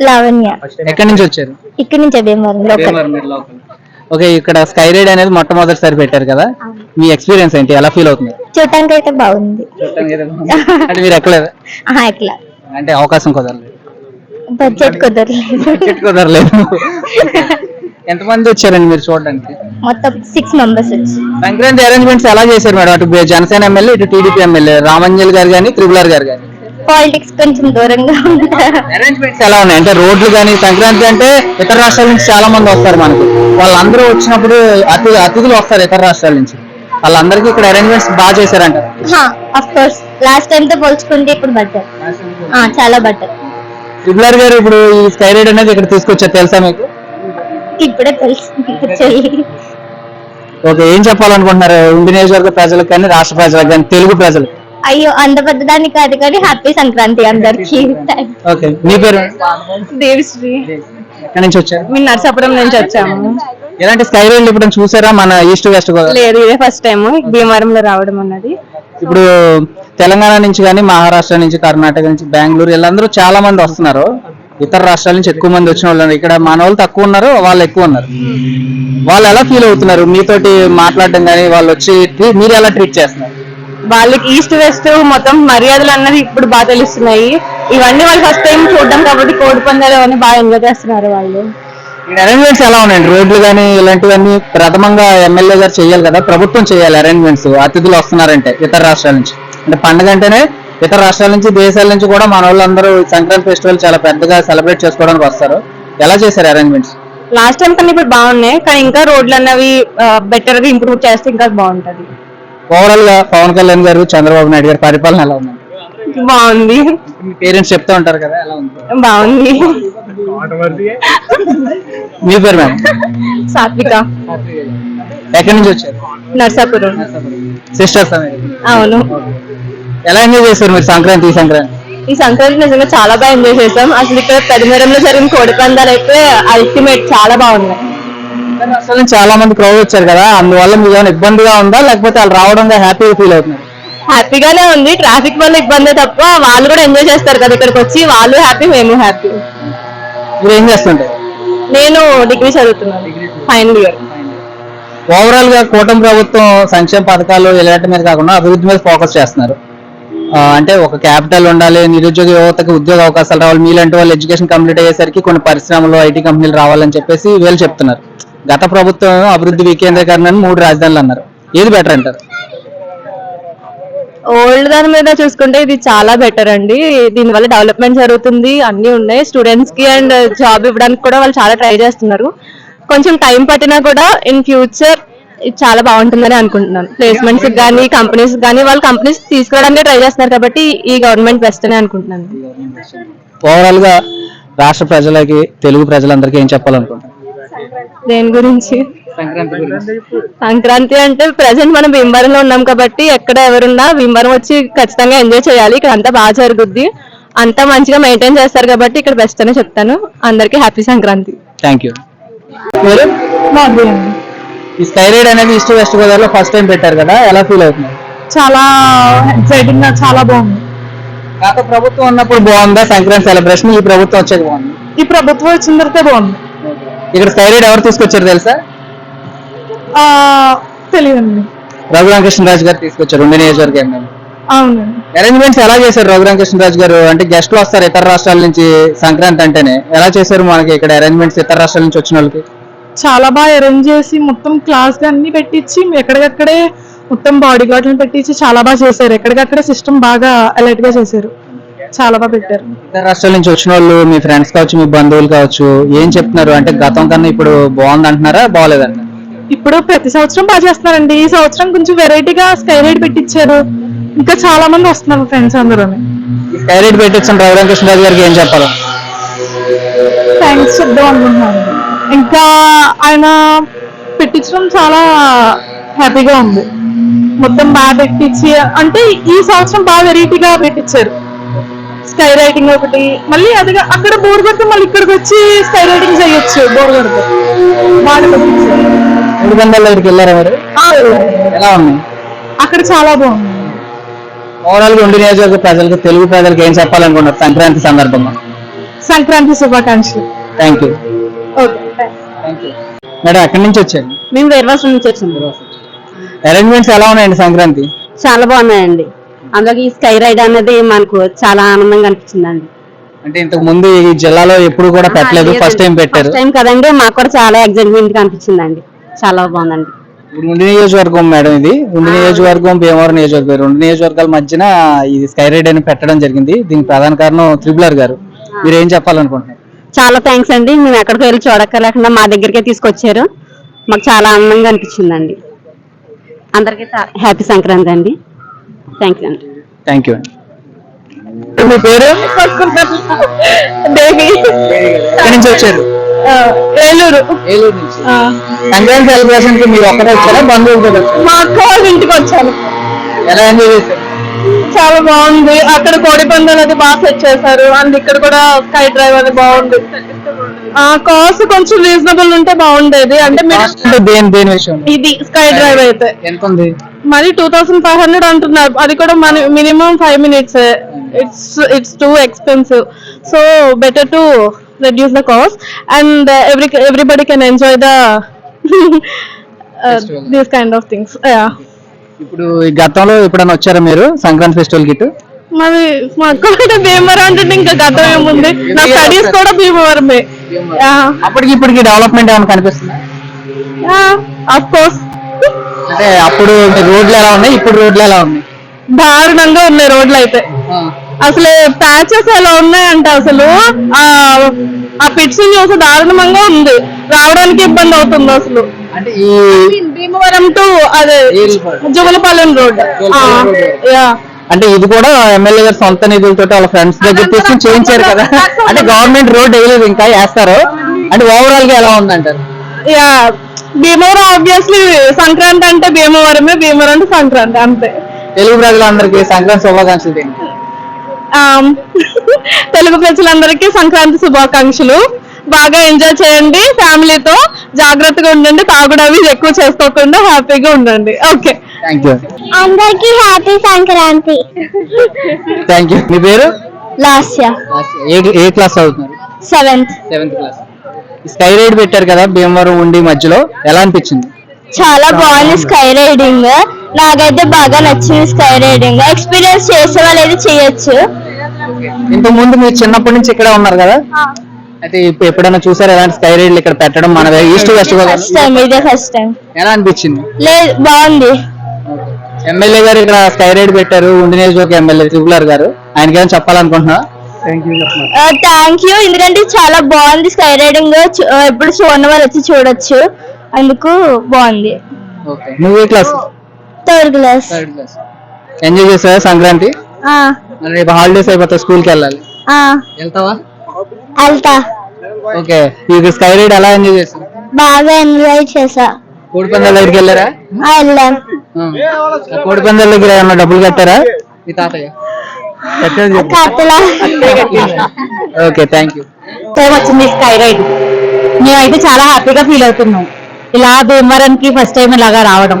లావణ్య. ఎక్కడి నుంచి వచ్చారు? ఇక్కడి నుంచే భీమవరం లోకల్. ఓకే ఇక్కడ స్కై రైడ్ అనేది మొట్టమొదటిసారి పెట్టారు కదా? మీ ఎక్స్పీరియన్స్ ఏంటి? ఎలా ఫీల్ అవుతుంది? చూడటానికి అయితే బాగుంది. అంటే మీరు ఎక్కలేదు? అంటే అవకాశం కుదరలేదు. బడ్జెట్ కుదరలేదు. టికెట్ కుదరలేదు. ఎంతమంది వచ్చారండి మీరు చూడడానికి? మొత్తం సిక్స్ మెంబర్స్ వచ్చి. సంక్రాంతి అరేంజ్మెంట్స్ ఎలా చేశారు మేడం? అటు జనసేన ఎమ్మెల్యే ఇటు టీడీపీ ఎమ్మెల్యే రామంజల్ గారు కానీ త్రిపులార్ గారు కానీ పాలిటిక్స్ కొంచెం దూరంగా ఉంటారు అరేంజ్మెంట్స్ ఎలా ఉన్నాయి? అంటే రోడ్లు కానీ సంక్రాంతి అంటే ఇతర రాష్ట్రాల నుంచి చాలా మంది వస్తారు మనకు. వాళ్ళందరూ వచ్చినప్పుడు అతి అతిథులు వస్తారు ఇతర రాష్ట్రాల నుంచి. వాళ్ళందరికీ ఇక్కడ అరేంజ్మెంట్స్ బాగా చేశారంట. అఫ్ కోర్స్ లాస్ట్ టైం తో పోల్చుకుంటే ఇప్పుడు బెటర్ చాలా బెటర్ త్రిపులార్ గారు ఇప్పుడు ఈ స్కై రైడ్ అనేది ఇక్కడ తీసుకొచ్చారు తెలుసా మీకు? ఇప్పుడే తెలిసింది ఓకే ఏం చెప్పాలనుకుంటున్నారు? నియోజకవర్గ ప్రజలకు కానీ రాష్ట్ర ప్రజలకు కానీ తెలుగు ప్రజలు అయ్యో అంత పెద్దదాన్ని కాదు కానీ హ్యాపీ సంక్రాంతి అందరికి. ఓకే మీ పేరు? దేవిశ్రీ. ఎక్కడి నుంచి వచ్చారు? మేము నర్సాపురం నుంచి వచ్చాము. ఎలాంటి స్కై రైడ్ ఇప్పుడు చూసారా మన ఈస్ట్ వెస్ట్ లేదు ఇదే ఫస్ట్ టైం భీమవరంలో రావడం అన్నది. ఇప్పుడు తెలంగాణ నుంచి కానీ మహారాష్ట్ర నుంచి కర్ణాటక నుంచి బెంగళూరు వీళ్ళందరూ చాలా మంది వస్తున్నారు. ఇతర రాష్ట్రాల నుంచి ఎక్కువ మంది వచ్చిన వాళ్ళు. ఇక్కడ మన వాళ్ళు తక్కువ ఉన్నారు వాళ్ళు ఎక్కువ ఉన్నారు. వాళ్ళు ఎలా ఫీల్ అవుతున్నారు? మీతోటి మాట్లాడడం కానీ వాళ్ళు వచ్చి మీరు ఎలా ట్రీట్ చేస్తున్నారు? వాళ్ళకి ఈస్ట్ వెస్ట్ మొత్తం మర్యాదలు అన్నది ఇప్పుడు బాగా తెలుస్తున్నాయి. ఇవన్నీ వాళ్ళు ఫస్ట్ టైం చూడడం కాబట్టి కోడి పందాలు అవన్నీ బాగా ఎంజాయ్ చేస్తున్నారు వాళ్ళు. అరేంజ్మెంట్స్ ఎలా ఉన్నాయండి రోడ్లు కానీ ఇలాంటివన్నీ ప్రథమంగా ఎమ్మెల్యే గారు చేయాలి కదా? ప్రభుత్వం చేయాలి అరేంజ్మెంట్స్ అతిథులు వస్తున్నారంటే ఇతర రాష్ట్రాల నుంచి. అంటే పండుగ అంటేనే ఇతర రాష్ట్రాల నుంచి దేశాల నుంచి కూడా మన వాళ్ళందరూ సంక్రాంతి ఫెస్టివల్ చాలా పెద్దగా సెలబ్రేట్ చేసుకోవడానికి వస్తారు. ఎలా చేశారు అరేంజ్మెంట్స్ లాస్ట్ టైం కన్నా ఇప్పుడు బాగున్నాయి. కానీ ఇంకా రోడ్లు అన్నవి బెటర్గా ఇంప్రూవ్ చేస్తే ఇంకా బాగుంటది. ఓవరాల్గా పవన్ కళ్యాణ్ గారు చంద్రబాబు నాయుడు గారి పరిపాలన ఎలా ఉంది? బాగుంది. మీ పేరెంట్స్ చెప్తా ఉంటారు కదా ఎలా ఉంది? బాగుంది. మీ పేరు మేడం సాత్విక. ఎక్కడి నుంచి వచ్చారు? నర్సాపురం. సిస్టర్స్ అవును. ఎలా ఎంజాయ్ చేశారు మీరు సంక్రాంతి ఈ సంక్రాంతి? ఈ సంక్రాంతి నిజంగా చాలా బాగా ఎంజాయ్ చేసాం అసలు ఇక్కడ పెద్దమేరంలో జరిగిన కోడి పందాలు అయితే అల్టిమేట్ చాలా బాగున్నాయి. నుంచి చాలా మంది క్రౌడ్ వచ్చారు కదా అందువల్ల మీకు ఏమైనా ఇబ్బందిగా ఉందా? లేకపోతే వాళ్ళు రావడంగా హ్యాపీగా ఫీల్ అవుతున్నారు? హ్యాపీగానే ఉంది ట్రాఫిక్ వల్ల ఇబ్బంది తప్ప వాళ్ళు కూడా ఎంజాయ్ చేస్తారు కదా ఇక్కడికి వచ్చి వాళ్ళు హ్యాపీ మేము హ్యాపీ మీరు ఏం చేస్తుంటారు? నేను డిగ్రీ చదువుతున్నాను ఫైనల్ ఇయర్ ఓవరాల్గా కూటమి ప్రభుత్వం సంక్షేమ పథకాలు ఇలాంటి మీద కాకుండా అభివృద్ధి మీద ఫోకస్ చేస్తున్నారు. అంటే ఒక క్యాపిటల్ ఉండాలి నిరుద్యోగ యువతకి ఉద్యోగ అవకాశాలు రావాలి మీలాంటి వాళ్ళు ఎడ్యుకేషన్ కంప్లీట్ అయ్యేసరికి కొన్ని పరిశ్రమలు ఐటీ కంపెనీలు రావాలని చెప్పేసి వీళ్ళు చెప్తున్నారు. గత ప్రభుత్వం అభివృద్ధి వికేంద్రీకరణ అని మూడు రాజధానులు అన్నారు. ఏది బెటర్ అంటారు? ఓల్డ్ దాని మీద చూసుకుంటే ఇది చాలా బెటర్ అండి. దీనివల్ల డెవలప్మెంట్ జరుగుతుంది అన్ని ఉన్నాయి. స్టూడెంట్స్కి అండ్ జాబ్ ఇవ్వడానికి కూడా వాళ్ళు చాలా ట్రై చేస్తున్నారు. కొంచెం టైం పట్టినా కూడా ఇన్ ఫ్యూచర్ ఇది చాలా బాగుంటుందని అనుకుంటున్నాను. ప్లేస్మెంట్స్ కానీ కంపెనీస్ కానీ వాళ్ళు కంపెనీస్ తీసుకురావడానికి ట్రై చేస్తున్నారు కాబట్టి ఈ గవర్నమెంట్ బెస్ట్ అని అనుకుంటున్నాను. ఓవరాల్గా రాష్ట్ర ప్రజలకి తెలుగు ప్రజలందరికీ ఏం చెప్పాలనుకుంటున్నారు? దేని గురించి? సంక్రాంతి గురించి. సంక్రాంతి అంటే ప్రజెంట్ మనం భీమవరంలో ఉన్నాం కాబట్టి ఎక్కడ ఎవరున్నా భీమవరం వచ్చి ఖచ్చితంగా ఎంజాయ్ చేయాలి. ఇక్కడ అంతా బాగా జరుగుద్ది. అంతా మంచిగా మెయింటైన్ చేస్తారు కాబట్టి ఇక్కడ బెస్ట్ అని చెప్తాను. అందరికీ హ్యాపీ సంక్రాంతి. థ్యాంక్ యూ ఈ స్కై రైడ్ అనేది ఈస్ట్ వెస్ట్ గోదావరిలో ఫస్ట్ టైం పెట్టారు కదా ఎలా ఫీల్ అవుతుంది? చాలా ఎక్సైటింగ్గా చాలా బాగుంది. గత ప్రభుత్వం ఉన్నప్పుడు బాగుందా? సంక్రాంతి సెలబ్రేషన్ ఈ ప్రభుత్వం వచ్చేది బాగుంది? ఈ ప్రభుత్వం వచ్చిన తర్వాత బాగుంది. ఇక్కడ రైడ్ ఎవరు తీసుకొచ్చారు తెలుసా? తెలియదండి. రఘురామకృష్ణరాజు గారు తీసుకొచ్చారు ఉండి నియోజకవర్గ ఎమ్మెల్యే అవునండి అరేంజ్మెంట్స్ ఎలా చేశారు రఘురామకృష్ణరాజు గారు? అంటే గెస్ట్లు వస్తారు ఇతర రాష్ట్రాల నుంచి సంక్రాంతి అంటేనే. ఎలా చేశారు మనకి ఇక్కడ అరేంజ్మెంట్స్ ఇతర రాష్ట్రాల నుంచి వచ్చిన వాళ్ళకి? చాలా బాగా అరేంజ్ చేసి మొత్తం క్లాస్ అన్ని పెట్టించి ఎక్కడికక్కడే మొత్తం బాడీ గార్డ్లను పెట్టించి చాలా బాగా చేశారు. ఎక్కడికక్కడే సిస్టమ్ బాగా అలర్ట్గా చేశారు. చాలా బాగా పెట్టారు. ఇతర రాష్ట్రాల నుంచి వచ్చిన వాళ్ళు మీ ఫ్రెండ్స్ కావచ్చు మీ బంధువులు కావచ్చు ఏం చెప్తున్నారు? అంటే గతం కన్నా ఇప్పుడు బాగుంది అంటున్నారా? బాగాలేదంటారా ఇప్పుడు ప్రతి సంవత్సరం బాగా చేస్తున్నారండి. ఈ సంవత్సరం కొంచెం వెరైటీగా స్కై రైడ్ పెట్టించారు ఇంకా చాలా మంది వస్తున్నారు ఫ్రెండ్స్ అందరూ స్కై రైడ్ పెట్టించిన రఘురామకృష్ణరాజు గారికి ఏం చెప్పాలి? థ్యాంక్స్ చెప్దాం అనుకుంటున్నాను. ఇంకా ఆయన పెట్టించడం చాలా హ్యాపీగా ఉంది. మొత్తం బాగా పెట్టించి అంటే ఈ సంవత్సరం బాగా వెరైటీగా పెట్టించారు స్కై రైటింగ్ ఒకటి. మళ్ళీ అది అక్కడ బోర్ కొడితే మళ్ళీ ఇక్కడికి వచ్చి స్కై రైటింగ్ చేయొచ్చు బోర్ కొడితే. బంధాల దగ్గరికి వెళ్ళారా మరి? ఆ, ఎలా ఉంది? అక్కడ చాలా బాగుంది. ఓవరాల్గా ఉండి నియోజకవర్గ ప్రజలకు తెలుగు ప్రజలకు ఏం చెప్పాలనుకున్నారు సంక్రాంతి సందర్భంగా? సంక్రాంతి శుభాకాంక్షలు. థ్యాంక్ యూ మేడం ఎక్కడి నుంచి వచ్చారు? మేము వేర్వాసం నుంచి వచ్చింది అరేంజ్మెంట్స్ ఎలా ఉన్నాయండి సంక్రాంతి? చాలా బాగున్నాయండి. అందులో ఈ స్కై రైడ్ అనేది మనకు చాలా ఆనందంగా అనిపించిందండి. అంటే ఇంతకు ముందు ఈ జిల్లాలో ఎప్పుడు కూడా పెట్టలేదు ఫస్ట్ టైం పెట్టారు. టైం కదండి మాకు కూడా చాలా ఎగ్జైట్మెంట్గా అనిపించిందండి. చాలా బాగుందండి. ఇప్పుడు ఉండి నియోజకవర్గం మేడం ఇది. ఉండి నియోజకవర్గం భీమవరం నియోజకవర్గం. రెండు నియోజకవర్గాల మధ్యన ఇది స్కై రైడ్ అని పెట్టడం జరిగింది. దీనికి ప్రధాన కారణం త్రిబులర్ గారు. మీరు ఏం చెప్పాలనుకుంటున్నారు? చాలా థ్యాంక్స్ అండి. మేము ఎక్కడికి వెళ్ళి చూడక్కర్లేకుండా మా దగ్గరికే తీసుకొచ్చారు. మాకు చాలా ఆనందంగా అనిపించిందండి. అందరికీ హ్యాపీ సంక్రాంతి అండి. థ్యాంక్ యూ అండి. థ్యాంక్ యూ అండి. మీ పేరు? దేవి. ఎక్కడి నుంచి వచ్చారు? ఏలూరు. ఏలూరు నుంచి. సంక్రాంతి సెలబ్రేషన్కి మీరు ఒక్కరే వచ్చారా? వచ్చారా? మా అక్క వాళ్ళ ఇంటికి వచ్చాను ఎలా ఎంజాయ్ చేశారు? చాలా బాగుంది. అక్కడ కోడి పందాలు అది బాగా సెట్ చేశారు. అండ్ ఇక్కడ కూడా స్కై డ్రైవ్ అది బాగుంది. ఆ కాస్ట్ కొంచెం రీజనబుల్ ఉంటే బాగుండేది. అంటే దేని దేని విషయం? ఇది స్కై డ్రైవ్ అయితే. ఎంత ఉంది? మరి టూ థౌసండ్ ఫైవ్ హండ్రెడ్ అంటున్నారు. అది కూడా మన minimum five minutes it's it's too expensive so better to reduce the cost and every everybody can enjoy the these kind of things ఇప్పుడు గతంలో ఎప్పుడైనా వచ్చారా మీరు? సంక్రాంతి ఫెస్టివల్ కిట్ మరి మా అక్క అయితే భీమవరం అంటే ఇంకా గతం ఏముంది? నా స్టడీస్ కూడా భీమవరమే. అప్పటికి ఇప్పటికి డెవలప్మెంట్ ఏమైనా కనిపిస్తుంది? అఫ్ కోర్స్ అంటే అప్పుడు రోడ్లు ఎలా ఉన్నాయి? ఇప్పుడు రోడ్లు ఎలా ఉన్నాయి? దారుణంగా ఉన్నాయి రోడ్లు అయితే. అసలు ప్యాచెస్ ఎలా ఉన్నాయంటే అసలు? ఆ పిట్స్ చూసి దారుణంగా ఉంది. రావడానికి ఇబ్బంది అవుతుంది అసలు. అంటే ఈ భీమవరం టు అదే జుమలపాలెం రోడ్. అంటే ఇది కూడా ఎమ్మెల్యే గారు సొంత నిధులతో వాళ్ళ ఫ్రెండ్స్ దగ్గర తీసుకుని చేయించారు కదా. అంటే గవర్నమెంట్ రోడ్ వేయలేదు ఇంకా వేస్తారు. అంటే ఓవరాల్గా ఎలా ఉందంటారు? యా. భీమవరం ఆబ్వియస్లీ సంక్రాంతి అంటే భీమవరమే భీమవరం అంటే సంక్రాంతి అంతే. తెలుగు ప్రజలందరికీ సంక్రాంతి శుభాకాంక్షలు తెలుగు ప్రజలందరికీ సంక్రాంతి శుభాకాంక్షలు. బాగా ఎంజాయ్ చేయండి ఫ్యామిలీతో జాగ్రత్తగా ఉండండి తాగుడు అవి ఎక్కువ చేసుకోకుండా హ్యాపీగా ఉండండి. ఓకే. థ్యాంక్ యూ అందరికి హ్యాపీ సంక్రాంతి. థ్యాంక్ యూ మీ పేరు? లాస్ట్ ఇయర్ ఏ ఏ క్లాస్ చదువుతున్నారు? Seventh seventh class sky ride పెట్టారు కదా భీమవరం ఉండి మధ్యలో. ఎలా అనిపించింది? చాలా బాగుంది స్కై రైడింగ్. నాకైతే బాగా నచ్చింది స్కై రైడింగ్. ఎక్స్పీరియన్స్ చేసే వాళ్ళు చేయొచ్చు. ఇంతకు ముందు మీరు చిన్నప్పటి నుంచి ఇక్కడే ఉన్నారు కదా? అయితే ఇప్పుడు ఎప్పుడైనా చూసారు ఎలాంటి స్కై రైడ్లు ఇక్కడ పెట్టడం మన ఈస్ట్ వెస్ట్ ఫస్ట్ టైం ఇదే ఫస్ట్ టైం ఎలా అనిపించింది? లేదు బాగుంది. ఎమ్మెల్యే గారు ఇక్కడ స్కై రైడ్ పెట్టారు. ఉండి నియోజకవర్గ ఎమ్మెల్యే త్రిపులర్ గారు. ఆయనకి ఏమైనా చెప్పాలనుకుంటున్నా థ్యాంక్ యూ ఎందుకంటే చాలా బాగుంది స్కై రైడింగ్. ఎప్పుడు చూడని వాళ్ళు వచ్చి చూడొచ్చు. అందుకు బాగుంది. నువ్వు క్లాస్ థర్డ్ క్లాస్ ఎంజాయ్ చేసావా సంక్రాంతి? రేపు హాలిడేస్ అయిపోతే స్కూల్కి వెళ్ళాలి వెళ్తావా? వెళ్తా. ఓకే ఈ స్కై రైడ్ ఎలా ఎంజాయ్ చేసావు బాగా ఎంజాయ్ చేసా. కోడి పందాల దగ్గరికి వెళ్ళారా? వెళ్ళాం. కోడి పందాల దగ్గర ఏమన్నా డబ్బులు కట్టారా? మీ తాతయ్య. ఓకే థ్యాంక్ యూ వచ్చింది స్కై రైడ్ మేమైతే చాలా హ్యాపీగా ఫీల్ అవుతున్నాం. ఇలా భీమవరంకి ఫస్ట్ టైం ఇలాగా రావడం.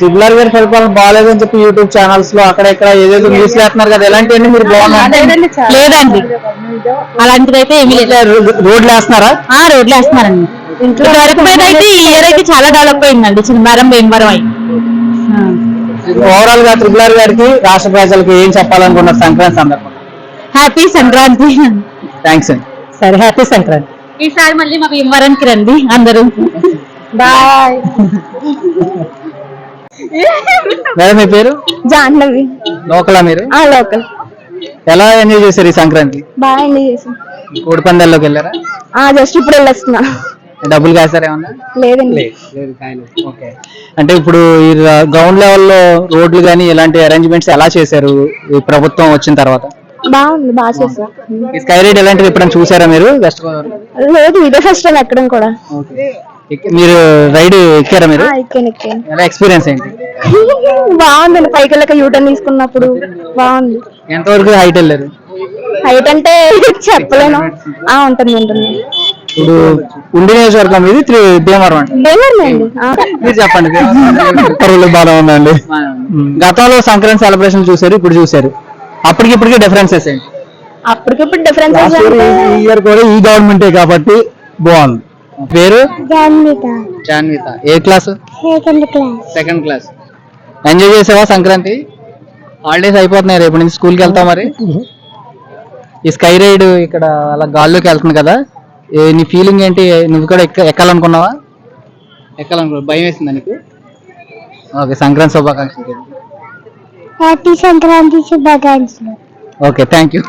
జిబ్లార్ గారి పరిపాలన బాగాలేదని చెప్పి యూట్యూబ్ ఛానల్స్లో అక్కడ ఇక్కడ ఏదేదో న్యూస్ వేస్తున్నారు కదా ఎలాంటివన్నీ మీరు బాగున్నారు? లేదండి అలాంటిదైతే ఏమీ లేదు. రోడ్లు వేస్తున్నారా? రోడ్లు వేస్తున్నారండి. ఇంట్లో వరకు అయితే ఈ ఇయర్ అయితే చాలా డెవలప్ అయిందండి. చిన్నమరం భీమవరం అయి. ఓవరాల్గా త్రిపులార్ గారికి రాష్ట్ర ప్రజలకు ఏం చెప్పాలనుకున్నారు సంక్రాంతి సందర్భంగా హ్యాపీ సంక్రాంతి. థ్యాంక్స్ అండి. సరే హ్యాపీ సంక్రాంతి. ఈసారి మళ్ళీ మా భీమవరంకి రండి అందరూ. బాయ్ మేడం మీ పేరు? జాహ్నవి. లోకలా మీరు? ఆ లోకల్. ఎలా ఎంజాయ్ చేశారు ఈ సంక్రాంతి? బాగా ఎంజాయ్ చేసాం కోడి పందాల్లోకి వెళ్ళారా? ఆ జస్ట్ ఇప్పుడు వెళ్ళొస్తున్నా. డబ్బులు కాసారా ఏమన్నా? లేదండి. ఓకే. అంటే ఇప్పుడు ఈ గ్రౌండ్ లెవెల్లో రోడ్లు కానీ ఇలాంటి అరేంజ్మెంట్స్ ఎలా చేశారు? ఈ ప్రభుత్వం వచ్చిన తర్వాత? బాగుంది బాగా చేసా ఈ స్కై రైడ్ ఇలాంటివి ఎప్పుడైనా చూసారా మీరు? వెస్ట్ గోదావరి? లేదు ఇదే ఫస్ట్ టైం ఎక్కడం కూడా. ఎక్కి- మీరు రైడ్ ఎక్కారా మీరు? ఆ, ఎక్కాను ఎక్కాను. ఎలా ఎక్స్పీరియన్స్ ఏంటి? బాగుందండి పైకి వెళ్ళక యూటర్న్ తీసుకున్నప్పుడు బాగుంది. ఎంతవరకు హైట్ వెళ్ళారు? హైట్ అంటే చెప్పలేను. ఆ ఉంటుంది ఉంటుంది. ఇప్పుడు ఉండి నియోజకవర్గం ఇది త్రి భీమవరం అండి. మీరు చెప్పండి బాగా ఉందండి గతంలో సంక్రాంతి సెలబ్రేషన్ చూసారు ఇప్పుడు చూసారు అప్పటికి ఇప్పటికి డిఫరెన్సెస్ ఏంటి? అప్పటికప్పుడు డిఫరెన్సెస్ ఈ ఇయర్ కూడా ఈ గవర్నమెంటే కాబట్టి బాగుంది. పేరు? జాన్విత. జాన్విత. ఏ class second class second class enjoy చేసావా సంక్రాంతి? హాలిడేస్ అయిపోతున్నాయి రేపు నుంచి స్కూల్కి వెళ్తావు మరి. ఈ స్కై రైడ్ ఇక్కడ అలా గాల్లోకి వెళ్తుంది కదా. నీ ఫీలింగ్ ఏంటి? నువ్వు కూడా ఎక్క ఎక్కాలనుకున్నావా? ఎక్కాలనుకున్నావు భయం వేసిందా నీకు? ఓకే సంక్రాంతి శుభాకాంక్షలు. హ్యాపీ సంక్రాంతి శుభాకాంక్షలు. Okay thank you